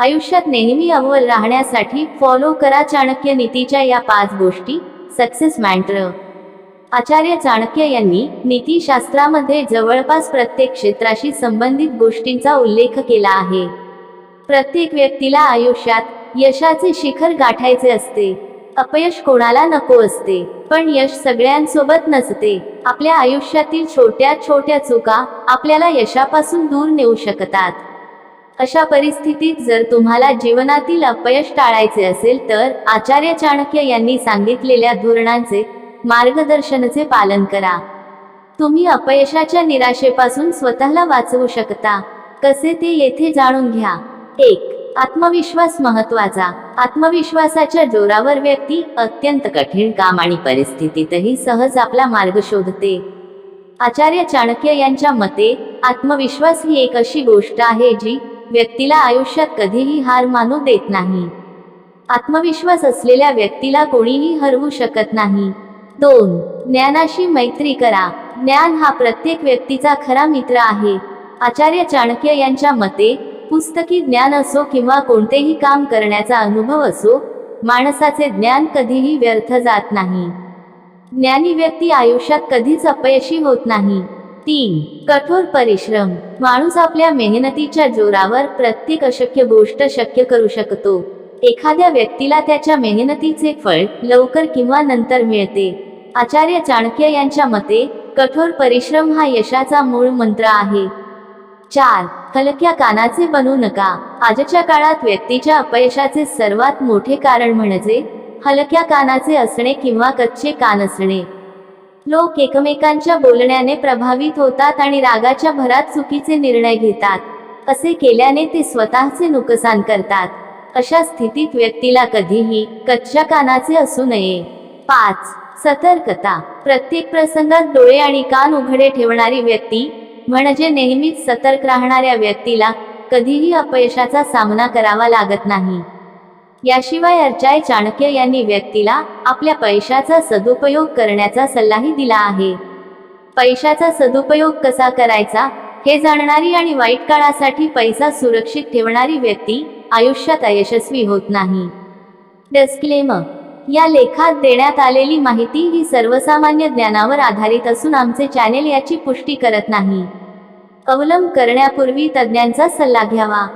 आयुष्यात नेहमी अव्वल राहण्यासाठी फॉलो करा चाणक्य नीतीच्या या पाच गोष्टी. सक्सेस मॅन्ट्र आचार्य चाणक्य यांनी नीतीशास्त्रामध्ये जवळपास प्रत्येक क्षेत्राशी संबंधित गोष्टींचा उल्लेख केला आहे. प्रत्येक व्यक्तीला आयुष्यात यशाचे शिखर गाठायचे असते. अपयश कोणाला नको असते पण यश सगळ्यांसोबत नसते. आपल्या आयुष्यातील छोट्या छोट्या चुका आपल्याला यशापासून दूर नेऊ शकतात. अशा परिस्थितीत जर तुम्हाला जीवनातील अपयश टाळायचे असेल तर आचार्य चाणक्य यांनी सांगितलेल्या धोरणांचे मार्गदर्शनचे पालन करा. तुम्ही अपयशाच्या निराशेपासून स्वतःला वाचवू शकता. कसे ते येथे जाणून घ्या. एक आत्मविश्वास महत्त्वाचा आत्मविश्वासाच्या जोरावर व्यक्ती अत्यंत कठीण काम आणि परिस्थितीतही सहज आपला मार्ग शोधते. आचार्य चाणक्य यांच्या मते आत्मविश्वास ही एक अशी गोष्ट आहे जी व्यक्तीला आयुष्यात कधीही हार मानू देत नाही. आत्मविश्वास असलेल्या व्यक्तीला कोणीही हरवू शकत नाही. दोन ज्ञानाशी मैत्री करा. ज्ञान हा प्रत्येक व्यक्तीचा खरा मित्र आहे. आचार्य चाणक्य यांच्या मते पुस्तकी ज्ञान असो किंवा कोणतेही काम करण्याचा अनुभव असो माणसाचे ज्ञान कधीही व्यर्थ जात नाही. ज्ञानी व्यक्ती आयुष्यात कधीच अपयशी होत नाही. तीन कठोर परिश्रम. माणूस आपल्या मेहनतीच्या जोरावर प्रत्येक अशक्य गोष्ट शक्य करू शकतो. एखाद्या व्यक्तीला त्याच्या मेहनतीचे फळ लवकर किंवा नंतर मिळते. आचार्य चाणक्य यांच्या मते कठोर परिश्रम हा यशाचा मूळ मंत्र आहे. चार हलक्या कानाचे बनू नका. आजच्या काळात व्यक्तीच्या अपयशाचे सर्वात मोठे कारण म्हणजे हलक्या कानाचे असणे किंवा कच्चे कान असणे. लोक एकमेकांच्या बोलण्याने प्रभावित होतात आणि रागाच्या भरात चुकीचे निर्णय घेतात. असे केल्याने ते स्वतःचे नुकसान करतात. अशा स्थितीत व्यक्तीला कधीही कच्च्या कानाचे असू नये. पाच. सतर्कता. प्रत्येक प्रसंगात डोळे आणि कान उघडे ठेवणारी व्यक्ती म्हणजे नेहमीच सतर्क राहणाऱ्या व्यक्तीला कधीही अपयशाचा सामना करावा लागत नाही. याशिवाय अर्चाय चाणक्य यांनी व्यक्तीला आपल्या पैशाचा सदुपयोग करण्याचा सल्लाही दिला आहे. पैशाचा सदुपयोग कसा करायचा हे जाणणारी आणि वाईट काळासाठी पैसा सुरक्षित ठेवणारी व्यक्ती आयुष्यात अयशस्वी होत नाही. डस्क्लेम या लेखात देण्यात आलेली माहिती ही सर्वसामान्य ज्ञानावर आधारित असून आमचे चॅनेल याची पुष्टी करत नाही. अवलंब करण्यापूर्वी तज्ज्ञांचा सल्ला घ्यावा.